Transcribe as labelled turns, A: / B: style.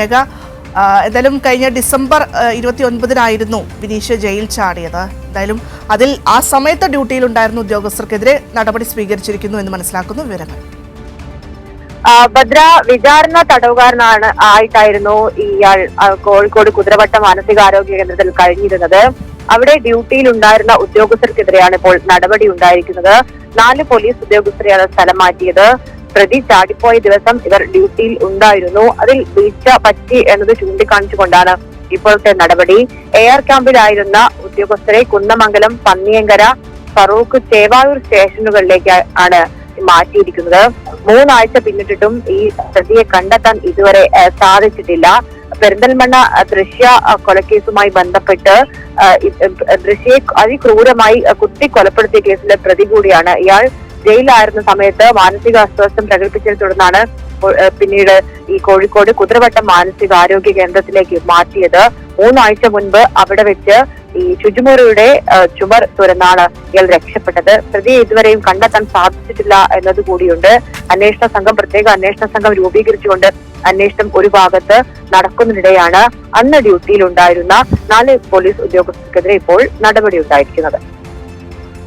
A: Mega എന്തായാലും കഴിഞ്ഞ December ഇരുപത്തി ഒൻപതിനായിരുന്നു വിനീഷ് ജയിൽ ചാടിയത്. എന്തായാലും അതിൽ ആ സമയത്ത് ഡ്യൂട്ടിയിലുണ്ടായിരുന്ന ഉദ്യോഗസ്ഥർക്കെതിരെ നടപടി സ്വീകരിച്ചിരിക്കുന്നു എന്ന് മനസ്സിലാക്കുന്നു വിവരങ്ങൾ.
B: ഭദ്ര വിചാരണ തടവുകാരനാണ് ആയിട്ടായിരുന്നു ഇയാൾ കോഴിക്കോട് കുതിരവട്ട മാനസികാരോഗ്യ കേന്ദ്രത്തിൽ കഴിഞ്ഞിരുന്നത്. അവിടെ ഡ്യൂട്ടിയിൽ ഉണ്ടായിരുന്ന ഉദ്യോഗസ്ഥർക്കെതിരെയാണ് ഇപ്പോൾ നടപടി ഉണ്ടായിരിക്കുന്നത്. നാല് പോലീസ് ഉദ്യോഗസ്ഥരെയാണ് സ്ഥലം മാറ്റിയത്. പ്രതി ചാടിപ്പോയ ദിവസം ഇവർ ഡ്യൂട്ടിയിൽ ഉണ്ടായിരുന്നു. അതിൽ വീഴ്ച പറ്റി എന്നത് ചൂണ്ടിക്കാണിച്ചുകൊണ്ടാണ് ഇപ്പോഴത്തെ നടപടി. എയർ ക്യാമ്പിലായിരുന്ന ഉദ്യോഗസ്ഥരെ കുന്നമംഗലം പന്നിയങ്കര ഫറൂഖ് ചേവായൂർ സ്റ്റേഷനുകളിലേക്ക് ആണ് മാറ്റിയിരിക്കുന്നത്. മൂന്നാഴ്ച പിന്നിട്ടിട്ടും ഈ പ്രതിയെ കണ്ടെത്താൻ ഇതുവരെ സാധിച്ചിട്ടില്ല. പെരിന്തൽമണ്ണ ദൃശ്യ കൊലക്കേസുമായി ബന്ധപ്പെട്ട് ദൃശ്യയെ അതിക്രൂരമായി കുത്തി കൊലപ്പെടുത്തിയ കേസിലെ പ്രതി കൂടിയാണ് ഇയാൾ. ജയിലിലായിരുന്ന സമയത്ത് മാനസിക അസ്വസ്ഥം പ്രകടിപ്പിച്ചതിനെ തുടർന്നാണ് പിന്നീട് ഈ കോഴിക്കോട് കുതിരവട്ടം മാനസികാരോഗ്യ കേന്ദ്രത്തിലേക്ക് മാറ്റിയത്. മൂന്നാഴ്ച മുൻപ് അവിടെ വെച്ച് ഈ ശുചിമുറിയുടെ ചുമർ തുറന്നാണ് ഇയാൾ രക്ഷപ്പെട്ടത്. പ്രതിയെ ഇതുവരെയും കണ്ടെത്താൻ സാധിച്ചിട്ടില്ല എന്നതുകൂടിയുണ്ട്. അന്വേഷണ സംഘം പ്രത്യേക അന്വേഷണ സംഘം രൂപീകരിച്ചുകൊണ്ട് അന്വേഷണം ഒരു ഭാഗത്ത് നടക്കുന്നതിനിടെയാണ് അന്ന് ഡ്യൂട്ടിയിൽ ഉണ്ടായിരുന്ന നാല് പോലീസ് ഉദ്യോഗസ്ഥർക്കെതിരെ ഇപ്പോൾ നടപടി ഉണ്ടായിരിക്കുന്നത്.